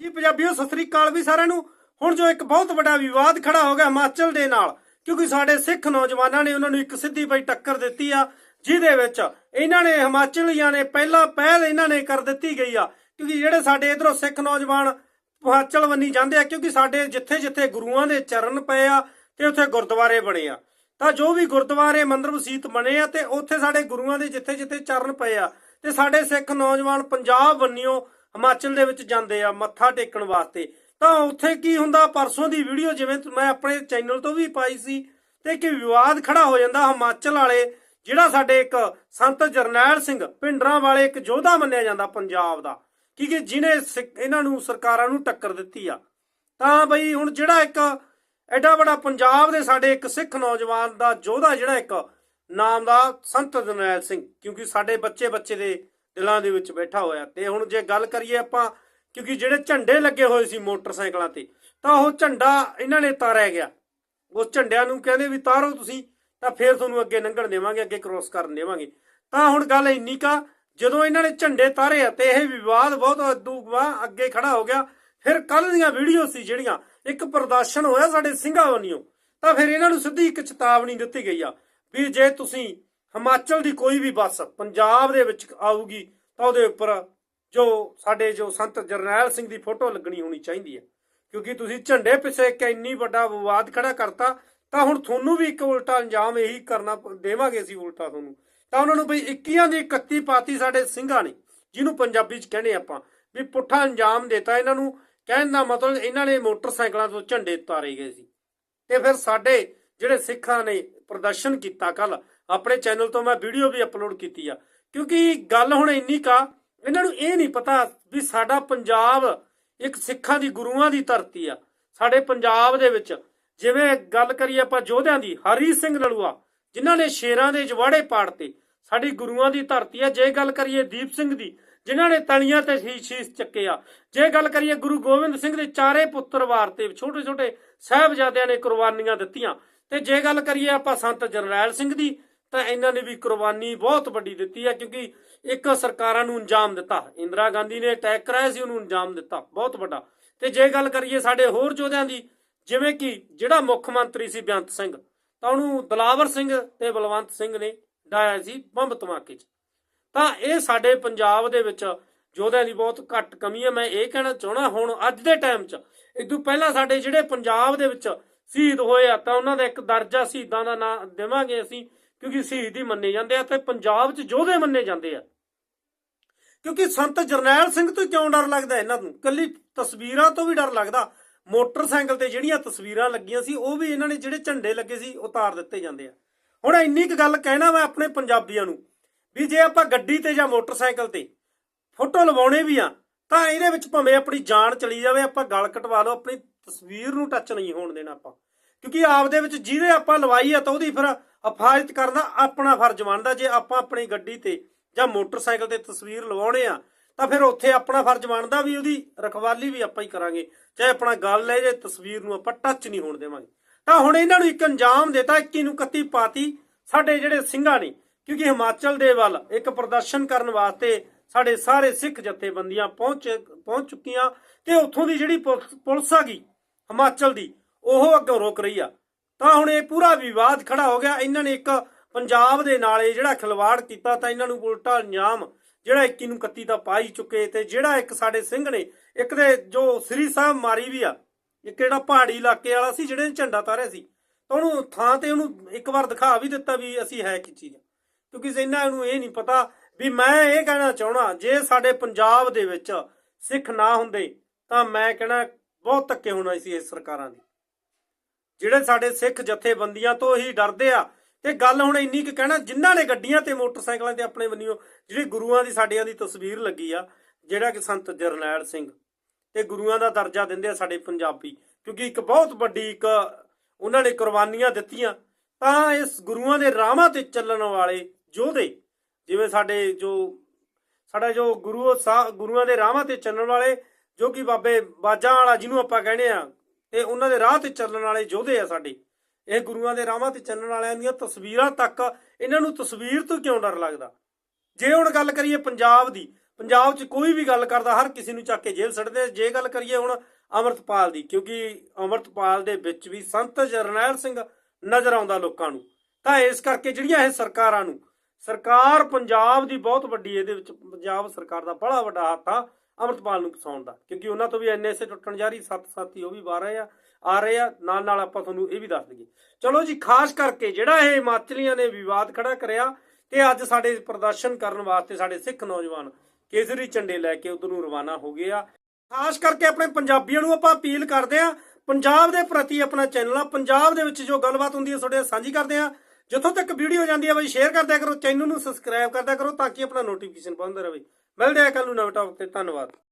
ਜੀ ਪੰਜਾਬੀਓ, ਸਤਿ ਸ੍ਰੀ ਅਕਾਲ ਵੀ ਸਾਰਿਆਂ ਨੂੰ। ਹੁਣ ਜੋ ਇੱਕ ਬਹੁਤ ਵੱਡਾ ਵਿਵਾਦ ਖੜਾ ਹੋ ਗਿਆ ਹਿਮਾਚਲ ਦੇ ਨਾਲ, ਕਿਉਂਕਿ ਸਾਡੇ ਸਿੱਖ ਨੌਜਵਾਨਾਂ ਨੇ ਉਹਨਾਂ ਨੂੰ ਇੱਕ ਸਿੱਧੀ ਪਈ ਟੱਕਰ ਦਿੱਤੀ ਆ, ਜਿਹਦੇ ਵਿੱਚ ਇਹਨਾਂ ਨੇ ਹਿਮਾਚਲੀਆਂ ਨੇ ਪਹਿਲਾ ਪਹਿਲ ਇਹਨਾਂ ਨੇ ਕਰ ਦਿੱਤੀ ਗਈ ਆ, ਕਿਉਂਕਿ ਜਿਹੜੇ ਸਾਡੇ ਇਧਰੋਂ ਸਿੱਖ ਨੌਜਵਾਨ ਹਿਮਾਚਲ ਵੰਨੀ ਜਾਂਦੇ ਆ, ਕਿਉਂਕਿ ਸਾਡੇ ਜਿੱਥੇ ਜਿੱਥੇ ਗੁਰੂਆਂ ਦੇ ਚਰਨ ਪਏ ਆ, ਤੇ ਉੱਥੇ ਗੁਰਦੁਆਰੇ ਬਣੇ ਆ। ਤਾਂ ਜੋ ਵੀ ਗੁਰਦੁਆਰੇ ਮੰਦਰ ਮਸਜਿਦ ਬਣੇ ਆ, ਤੇ ਉੱਥੇ ਸਾਡੇ ਗੁਰੂਆਂ ਦੇ ਜਿੱਥੇ ਜਿੱਥੇ ਚਰਨ ਪਏ ਆ, ਤੇ ਸਾਡੇ ਸਿੱਖ ਨੌਜਵਾਨ ਪੰਜਾਬ ਵੰਨਿਓ ਹਿਮਾਚਲ ਦੇ ਵਿੱਚ ਜਾਂਦੇ ਆ, ਮੱਥਾ ਟੇਕਣ ਵਾਸਤੇ। ਤਾਂ ਉੱਥੇ ਕੀ ਹੁੰਦਾ, ਪਰਸੋਂ ਦੀ ਵੀਡੀਓ ਜਿਵੇਂ ਮੈਂ ਆਪਣੇ ਚੈਨਲ ਤੋਂ ਵੀ ਪਾਈ ਸੀ, ਤੇ ਕਿ ਵਿਵਾਦ ਖੜਾ ਹੋ ਜਾਂਦਾ ਹਿਮਾਚਲ ਵਾਲੇ, ਜਿਹੜਾ ਸਾਡੇ ਇੱਕ ਸੰਤ ਜਰਨੈਲ ਸਿੰਘ ਪਿੰਡਰਾਂ ਵਾਲੇ ਇੱਕ ਯੋਧਾ ਮੰਨਿਆ ਜਾਂਦਾ ਪੰਜਾਬ ਦਾ। ਕਿ ਕਿ ਜਿਹਨੇ ਸਿੱਖ- ਇਹਨਾਂ ਨੂੰ ਸਰਕਾਰਾਂ ਨੂੰ ਟੱਕਰ ਦਿੱਤੀ ਆ। ਤਾਂ ਬਈ ਹੁਣ ਜਿਹੜਾ ਇੱਕ ਐਡਾ ਵੱਡਾ ਪੰਜਾਬ ਦੇ ਸਾਡੇ ਇੱਕ ਸਿੱਖ ਨੌਜਵਾਨ ਦਾ ਯੋਧਾ ਜਿਹੜਾ ਇੱਕ ਨਾਮ ਦਾ ਸੰਤ ਜਰਨੈਲ ਸਿੰਘ, ਕਿਉਂਕਿ ਸਾਡੇ ਬੱਚੇ ਬੱਚੇ ਦੇ ਦਿਲਾਂ ਦੇ ਵਿੱਚ ਬੈਠਾ ਹੋਇਆ। ਤੇ ਹੁਣ ਜੇ ਗੱਲ ਕਰੀਏ ਆਪਾਂ, ਕਿਉਂਕਿ ਜਿਹੜੇ ਝੰਡੇ ਲੱਗੇ ਹੋਏ ਸੀ ਮੋਟਰਸਾਈਕਲਾਂ ਤੇ, ਤਾਂ ਉਹ ਝੰਡਾ ਇਹਨਾਂ ਨੇ ਤਾਰਿਆ ਗਿਆ। ਉਸ ਝੰਡਿਆਂ ਨੂੰ ਕਹਿੰਦੇ ਵੀ ਤਾਰੋ ਤੁਸੀਂ, ਤਾਂ ਫੇਰ ਤੁਹਾਨੂੰ ਅੱਗੇ ਲੰਘਣ ਦੇਵਾਂਗੇ, ਅੱਗੇ ਕ੍ਰੋਸ ਕਰਨ ਦੇਵਾਂਗੇ। ਤਾਂ ਹੁਣ ਗੱਲ ਇੰਨੀ ਕਾ ਜਦੋਂ ਇਹਨਾਂ ਨੇ ਝੰਡੇ ਤਾਰੇ ਆ, ਤੇ ਇਹ ਵਿਵਾਦ ਬਹੁਤ ਅਦੂਗਾ ਅੱਗੇ ਖੜਾ ਹੋ ਗਿਆ। ਫਿਰ ਕੱਲ ਦੀਆਂ ਵੀਡੀਓ ਸੀ ਜਿਹੜੀਆਂ, ਇੱਕ ਪ੍ਰਦਰਸ਼ਨ ਹੋਇਆ ਸਾਡੇ ਸਿੰਘਾਂ ਵੱਲੋਂ। ਤਾਂ ਫਿਰ ਇਹਨਾਂ ਨੂੰ ਸਿੱਧੀ ਇੱਕ ਚੇਤਾਵਨੀ ਦਿੱਤੀ ਗਈ ਆ, ਵੀ ਜੇ ਤੁਸੀਂ ਹਿਮਾਚਲ ਦੀ ਕੋਈ ਵੀ ਬੱਸ ਪੰਜਾਬ ਦੇ ਵਿੱਚ ਆਊਗੀ ਤਾਂ ਉਹਦੇ ਉੱਪਰ ਜੋ ਸਾਡੇ ਜੋ ਸੰਤ ਜਰਨੈਲ ਸਿੰਘ ਦੀ ਫੋਟੋ ਲੱਗਣੀ ਹੋਣੀ ਚਾਹੀਦੀ ਹੈ। ਕਿਉਂਕਿ ਤੁਸੀਂ ਝੰਡੇ ਪਿੱਛੇ ਇੱਕ ਇੰਨੀ ਵੱਡਾ ਵਿਵਾਦ ਖੜਾ ਕਰਤਾ, ਤਾਂ ਹੁਣ ਤੁਹਾਨੂੰ ਵੀ ਇੱਕ ਉਲਟਾ ਅੰਜਾਮ ਇਹੀ ਕਰਨਾ ਦੇਵਾਂਗੇ ਅਸੀਂ ਉਲਟਾ ਤੁਹਾਨੂੰ। ਤਾਂ ਉਹਨਾਂ ਨੂੰ ਬਈ 21 ਦੀ 31 ਪਾਤੀ ਸਾਡੇ ਸਿੰਘਾਂ ਨੇ, ਜਿਹਨੂੰ ਪੰਜਾਬੀ ਚ ਕਹਿੰਦੇ ਆਪਾਂ, ਵੀ ਪੁੱਠਾ ਅੰਜਾਮ ਦਿੱਤਾ ਇਹਨਾਂ ਨੂੰ। ਕਹਿਣ ਦਾ ਮਤਲਬ ਇਹਨਾਂ ਨੇ ਮੋਟਰਸਾਈਕਲਾਂ ਤੋਂ ਝੰਡੇ ਤਾਰੇ ਗਏ ਸੀ। ਤੇ ਫਿਰ ਸਾਡੇ ਜਿਹੜੇ ਸਿੱਖਾਂ ਨੇ ਪ੍ਰਦਰਸ਼ਨ ਕੀਤਾ ਕੱਲ ਆਪਣੇ ਚੈਨਲ ਤੋਂ ਮੈਂ ਵੀਡੀਓ ਵੀ ਅਪਲੋਡ ਕੀਤੀ ਆ। ਕਿਉਂਕਿ ਗੱਲ ਹੁਣ ਇੰਨੀ ਕਾ, ਇਹਨਾਂ ਨੂੰ ਇਹ ਨਹੀਂ ਪਤਾ ਵੀ ਸਾਡਾ ਪੰਜਾਬ ਇੱਕ ਸਿੱਖਾਂ ਦੀ ਗੁਰੂਆਂ ਦੀ ਧਰਤੀ ਆ। ਸਾਡੇ ਪੰਜਾਬ ਦੇ ਵਿੱਚ ਜਿਵੇਂ ਗੱਲ ਕਰੀਏ ਆਪਾਂ ਯੋਧਿਆਂ ਦੀ, ਹਰੀ ਸਿੰਘ ਨਲੂਆ ਜਿਨ੍ਹਾਂ ਨੇ ਸ਼ੇਰਾਂ ਦੇ ਜਵਾੜੇ ਪਾੜਤੇ, ਸਾਡੀ ਗੁਰੂਆਂ ਦੀ ਧਰਤੀ ਆ। ਜੇ ਗੱਲ ਕਰੀਏ ਦੀਪ ਸਿੰਘ ਦੀ, ਜਿਨ੍ਹਾਂ ਨੇ ਤਲੀਆਂ ਤੇ ਸ਼ੀ- ਸ਼ੀਸ਼ ਚੱਕੇ ਆ। ਜੇ ਗੱਲ ਕਰੀਏ ਗੁਰੂ ਗੋਬਿੰਦ ਸਿੰਘ ਦੇ ਚਾਰੇ ਪੁੱਤਰ ਵਾਰਤੇ ਛੋਟੇ ਛੋਟੇ ਸਾਹਿਬਜ਼ਾਦਿਆਂ ਨੇ ਕੁਰਬਾਨੀਆਂ ਦਿੱਤੀਆਂ। ਤੇ ਜੇ ਗੱਲ ਕਰੀਏ ਆਪਾਂ ਸੰਤ ਜਰਨੈਲ ਸਿੰਘ ਦੀ ਤਾਂ ਇਹਨਾਂ ਨੇ ਵੀ ਕੁਰਬਾਨੀ ਬਹੁਤ ਵੱਡੀ ਦਿੱਤੀ ਹੈ ਕਿਉਂਕਿ ਇੱਕ ਸਰਕਾਰਾਂ ਨੂੰ ਅੰਜਾਮ ਦਿੱਤਾ। ਇੰਦਰਾ ਗਾਂਧੀ ਨੇ ਅਟੈਕ ਕਰਾਇਆ ਸੀ, ਉਹਨੂੰ ਅੰਜਾਮ ਦਿੱਤਾ। ਬਹੁਤ ਵੱਡਾ। ਤੇ ਜੇ ਗੱਲ ਕਰੀਏ ਸਾਡੇ ਹੋਰ ਯੋਧਿਆਂ ਦੀ, ਜਿਵੇਂ ਕਿ ਜਿਹੜਾ ਮੁੱਖ ਮੰਤਰੀ ਸੀ ਬੇਅੰਤ ਸਿੰਘ, ਤਾਂ ਉਹਨੂੰ ਦਲਾਵਰ ਸਿੰਘ ਤੇ ਬਲਵੰਤ ਸਿੰਘ ਨੇ ਡਾਇਆ ਸੀ ਬੰਬ ਧਮਾਕੇ 'ਚ। ਤਾਂ ਇਹ ਸਾਡੇ ਪੰਜਾਬ ਦੇ ਵਿੱਚ ਯੋਧਿਆਂ ਦੀ ਬਹੁਤ ਘੱਟ ਕਮੀ ਹੈ ਮੈਂ ਇਹ ਕਹਿਣਾ ਚਾਹਣਾ ਹੁਣ ਅੱਜ ਦੇ ਟਾਈਮ 'ਚ, ਇਦੋਂ ਪਹਿਲਾਂ ਸਾਡੇ ਜਿਹੜੇ ਪੰਜਾਬ ਦੇ ਵਿੱਚ ਸ਼ਹੀਦ ਹੋਏ ਆ, ਤਾਂ ਉਹਨਾਂ ਦਾ ਇੱਕ ਦਰਜਾ ਸ਼ਹੀਦਾਂ ਦਾ ਨਾਮ ਦੇਵਾਂਗੇ ਅਸੀਂ। ਕਿਉਂਕਿ ਸ਼ਹੀਦ ਹੀ ਮੰਨੇ ਜਾਂਦੇ ਆ ਤੇ ਪੰਜਾਬ 'ਚ ਯੋਧੇ ਮੰਨੇ ਜਾਂਦੇ ਆ। ਕਿਉਂਕਿ ਸੰਤ ਜਰਨੈਲ ਸਿੰਘ ਤੋਂ ਕਿਉਂ ਡਰ ਲੱਗਦਾ ਇਹਨਾਂ ਨੂੰ? ਕੱਲੀ ਤਸਵੀਰਾਂ ਤੋਂ ਵੀ ਡਰ ਲੱਗਦਾ। ਮੋਟਰਸਾਈਕਲ ਤੇ ਜਿਹੜੀਆਂ ਤਸਵੀਰਾਂ ਲੱਗੀਆਂ ਸੀ, ਉਹ ਵੀ ਇਹਨਾਂ ਨੇ ਜਿਹੜੇ ਝੰਡੇ ਲੱਗੇ ਸੀ ਉਤਾਰ ਦਿੱਤੇ ਜਾਂਦੇ ਆ। ਹੁਣ ਇੰਨੀ ਕੁ ਗੱਲ ਕਹਿਣਾ ਮੈਂ ਆਪਣੇ ਪੰਜਾਬੀਆਂ ਨੂੰ ਵੀ ਜੇ ਆਪਾਂ ਗੱਡੀ ਤੇ ਜਾਂ ਮੋਟਰਸਾਈਕਲ ਤੇ ਫੋਟੋ ਲਵਾਉਣੇ ਵੀ ਆ, ਤਾਂ ਇਹਦੇ ਵਿੱਚ ਭਾਵੇਂ ਆਪਣੀ ਜਾਨ ਚਲੀ ਜਾਵੇ, ਆਪਾਂ ਗਲ ਕਟਵਾ ਲਓ, ਆਪਣੀ ਤਸਵੀਰ ਨੂੰ ਟੱਚ ਨਹੀਂ ਹੋਣ ਦੇਣਾ ਆਪਾਂ। ਕਿਉਂਕਿ ਆਪ ਦੇ ਵਿੱਚ ਜਿਹਦੇ ਆਪਾਂ ਲਵਾਈ ਆ, ਤਾਂ ਉਹਦੀ ਫਿਰ ਹਫਾਜ਼ਤ ਕਰਨਾ ਆਪਣਾ ਫਰਜ਼ ਬਣਦਾ। ਜੇ ਆਪਾਂ ਆਪਣੀ ਗੱਡੀ ਤੇ ਜਾਂ ਮੋਟਰਸਾਈਕਲ ਤੇ ਤਸਵੀਰ ਲਵਾਉਣੇ ਆ, ਤਾਂ ਫਿਰ ਉੱਥੇ ਆਪਣਾ ਫਰਜ਼ ਬਣਦਾ ਵੀ ਉਹਦੀ ਰਖਵਾਲੀ ਵੀ ਆਪਾਂ ਹੀ ਕਰਾਂਗੇ। ਚਾਹੇ ਆਪਣਾ ਗੱਲ ਲੈ ਜੇ, ਤਸਵੀਰ ਨੂੰ ਆਪਾਂ ਟੱਚ ਨਹੀਂ ਹੋਣ ਦੇਵਾਂਗੇ। ਤਾਂ ਹੁਣ ਇਹਨਾਂ ਨੂੰ ਇੱਕ ਅੰਜਾਮ ਦਿੱਤਾ 21 ਨੂੰ 31 ਪਾਤੀ ਸਾਡੇ ਜਿਹੜੇ ਸਿੰਘਾਂ ਨੇ। ਕਿਉਂਕਿ ਹਿਮਾਚਲ ਦੇ ਵੱਲ ਇੱਕ ਪ੍ਰਦਰਸ਼ਨ ਕਰਨ ਵਾਸਤੇ ਸਾਡੇ ਸਾਰੇ ਸਿੱਖ ਜਥੇਬੰਦੀਆਂ ਪਹੁੰਚ ਪਹੁੰਚ ਚੁੱਕੀਆਂ ਤੇ ਉੱਥੋਂ ਦੀ ਜਿਹੜੀ ਪੁਲਿਸ- ਪੁਲਿਸ ਆ ਗਈ, ਹਿਮਾਚਲ ਦੀ, ਉਹ ਅੱਗੇ ਰੋਕ ਰਹੀ ਆ। ਤਾਂ ਹੁਣ ਇਹ ਪੂਰਾ ਵਿਵਾਦ ਖੜਾ ਹੋ ਗਿਆ। ਇਹਨਾਂ ਨੇ ਇੱਕ ਪੰਜਾਬ ਦੇ ਨਾਲ ਇਹ ਜਿਹੜਾ ਖਿਲਵਾੜ ਕੀਤਾ ਤਾਂ ਇਹਨਾਂ ਨੂੰ ਉਲਟਾ ਇਨਾਮ ਜਿਹੜਾ 21 ਨੂੰ 31 ਦਾ ਪਾਈ ਚੁੱਕੇ ਤੇ ਜਿਹੜਾ ਇੱਕ ਸਾਡੇ ਸਿੰਘ ਨੇ, ਇੱਕ ਦੇ ਜੋ ਸ੍ਰੀ ਸਾਹਿਬ ਮਾਰੀ ਵੀ ਆ, ਇੱਕ ਜਿਹੜਾ ਪਹਾੜੀ ਇਲਾਕੇ ਵਾਲਾ ਸੀ ਜਿਹੜੇ ਨੇ ਝੰਡਾ ਤਾਰਿਆ ਸੀ, ਤਾਂ ਉਹਨੂੰ ਥਾਂ ਤੇ ਉਹਨੂੰ ਇੱਕ ਵਾਰ ਦਿਖਾ ਵੀ ਦਿੱਤਾ ਵੀ ਅਸੀਂ ਹੈ ਕੀ ਚੀਜ਼ ਕਿਉਂਕਿ ਇਹਨਾਂ ਨੂੰ ਇਹ ਨਹੀਂ ਪਤਾ ਵੀ ਮੈਂ ਇਹ ਕਹਿਣਾ ਚਾਹਣਾ ਜੇ ਸਾਡੇ ਪੰਜਾਬ ਦੇ ਵਿੱਚ ਸਿੱਖ ਨਾ ਹੁੰਦੇ, ਤਾਂ ਮੈਂ ਕਹਿਣਾ ਬਹੁਤ ਧੱਕੇ ਹੋਣਾ ਸੀ ਇਸ ਸਰਕਾਰਾਂ ਦੀ। ਜਿਹੜੇ ਸਾਡੇ ਸਿੱਖ ਜਥੇਬੰਦੀਆਂ ਤੋਂ ਹੀ ਡਰਦੇ ਆ। ਤੇ ਗੱਲ ਹੁਣ ਇੰਨੀ ਕਿ ਕਹਿਣਾ, ਜਿਨ੍ਹਾਂ ਨੇ ਗੱਡੀਆਂ ਤੇ ਮੋਟਰਸਾਈਕਲਾਂ ਤੇ ਆਪਣੇ ਬੰਨਿਓ ਜਿਹੜੀ ਗੁਰੂਆਂ ਦੀ ਸਾਡਿਆਂ ਦੀ ਤਸਵੀਰ ਲੱਗੀ ਆ, ਜਿਹੜਾ ਕਿ ਸੰਤ ਜਰਨੈਲ ਸਿੰਘ, ਤੇ ਗੁਰੂਆਂ ਦਾ ਦਰਜਾ ਦਿੰਦੇ ਆ ਸਾਡੇ ਪੰਜਾਬੀ। ਕਿਉਂਕਿ ਇੱਕ ਬਹੁਤ ਵੱਡੀ ਇੱਕ ਉਹਨਾਂ ਨੇ ਕੁਰਬਾਨੀਆਂ ਦਿੱਤੀਆਂ, ਤਾਂ ਇਸ ਗੁਰੂਆਂ ਦੇ ਰਾਹਾਂ ਤੇ ਚੱਲਣ ਵਾਲੇ ਯੋਧੇ, ਜਿਵੇਂ ਸਾਡੇ ਜੋ, ਸਾਡਾ ਜੋ ਗੁਰੂ ਸਾਹਿਬ ਗੁਰੂਆਂ ਦੇ ਰਾਹਾਂ ਤੇ ਚੱਲਣ ਵਾਲੇ, ਜੋ ਕਿ ਬਾਬੇ ਬਾਜਾਂ ਵਾਲਾ ਜਿਹਨੂੰ ਆਪਾਂ ਕਹਿੰਦੇ ਆ ਤੇ ਉਹਨਾਂ ਦੇ ਰਾਹ ਤੇ ਚੱਲਣ ਵਾਲੇ ਯੋਧੇ ਆ ਸਾਡੇ। ਇਹ ਗੁਰੂਆਂ ਦੇ ਰਾਹਾਂ ਤੇ ਚੱਲਣ ਵਾਲਿਆਂ ਦੀਆਂ ਤਸਵੀਰਾਂ ਤੱਕ ਇਹਨਾਂ ਨੂੰ ਤਸਵੀਰ ਤੋਂ ਕਿਉਂ ਡਰ ਲੱਗਦਾ? ਜੇ ਹੁਣ ਗੱਲ ਕਰੀਏ ਪੰਜਾਬ ਦੀ, ਪੰਜਾਬ 'ਚ ਕੋਈ ਵੀ ਗੱਲ ਕਰਦਾ, ਹਰ ਕਿਸੇ ਨੂੰ ਚੱਕ ਕੇ ਜੇਲ੍ਹ ਸੱਟਦੇ ਜੇ ਗੱਲ ਕਰੀਏ ਹੁਣ ਅਮਰਤਪਾਲ ਦੀ, ਕਿਉਂਕਿ ਅਮਰਤਪਾਲ ਦੇ ਵਿੱਚ ਵੀ ਸੰਤ ਜਰਨੈਲ ਸਿੰਘ ਨਜ਼ਰ ਆਉਂਦਾ ਲੋਕਾਂ ਨੂੰ। ਤਾਂ ਇਸ ਕਰਕੇ ਜਿਹੜੀਆਂ ਇਹ ਸਰਕਾਰਾਂ ਨੂੰ, ਸਰਕਾਰ ਪੰਜਾਬ ਦੀ ਬਹੁਤ ਵੱਡੀ, ਇਹਦੇ ਵਿੱਚ ਪੰਜਾਬ ਸਰਕਾਰ ਦਾ ਬੜਾ ਵੱਡਾ ਹੱਥ ਆ। ਅਮਰਤਪਾਲ ਨੂੰ ਫਸਾਉਣ ਦਾ, ਕਿਉਂਕਿ ਉਹਨਾਂ ਤੋਂ ਵੀ ਐਨਐਸਏ ਟੁੱਟਣ ਜਾ ਰਹੀ ਸੱਤ ਸਾਥੀ ਉਹ ਵੀ ਬਾਹਰ ਰਹੇ ਆ ਆ ਰਹੇ ਆ ਨਾਲ ਨਾਲ ਆਪਾਂ ਤੁਹਾਨੂੰ ਇਹ ਵੀ ਦੱਸ ਦਈਏ। ਚਲੋ ਜੀ, ਖਾਸ ਕਰਕੇ ਜਿਹੜਾ ਇਹ ਹਿਮਾਚਲੀਆਂ ਨੇ ਵਿਵਾਦ ਖੜਾ ਕਰਿਆ ਤੇ ਅੱਜ ਸਾਡੇ ਪ੍ਰਦਰਸ਼ਨ ਕਰਨ ਵਾਸਤੇ ਸਾਡੇ ਸਿੱਖ ਨੌਜਵਾਨ ਕੇਸਰੀ ਝੰਡੇ ਲੈ ਕੇ ਉਧਰ ਨੂੰ ਰਵਾਨਾ ਹੋ ਗਏ ਆ। ਖਾਸ ਕਰਕੇ ਆਪਣੇ ਪੰਜਾਬੀਆਂ ਨੂੰ ਆਪਾਂ ਅਪੀਲ ਕਰਦੇ ਆ, ਪੰਜਾਬ ਦੇ ਪ੍ਰਤੀ ਆਪਣਾ ਚੈਨਲ ਆ, ਪੰਜਾਬ ਦੇ ਵਿੱਚ ਜੋ ਗੱਲਬਾਤ ਹੁੰਦੀ ਹੈ, ਤੁਹਾਡੇ ਸਾਂਝੀ ਕਰਦੇ ਆ। ਜਿੱਥੋਂ ਤੱਕ ਵੀਡੀਓ ਜਾਂਦੀ ਹੈ ਬਈ ਸ਼ੇਅਰ ਕਰਦਿਆ ਕਰੋ ਚੈਨਲ ਨੂੰ ਸਬਸਕ੍ਰਾਈਬ ਕਰਦਿਆ ਕਰੋ ਤਾਂ ਕਿ ਆਪਣਾ ਨੋਟੀਫਿਕੇਸ਼ਨ ਪਹੁੰਚਦਾ ਰਹੇ। ਮਿਲਦੇ ਆ ਕੱਲ ਨੂੰ ਨਵੇਂ ਟੌਪਿਕ ਤੇ, ਧੰਨਵਾਦ।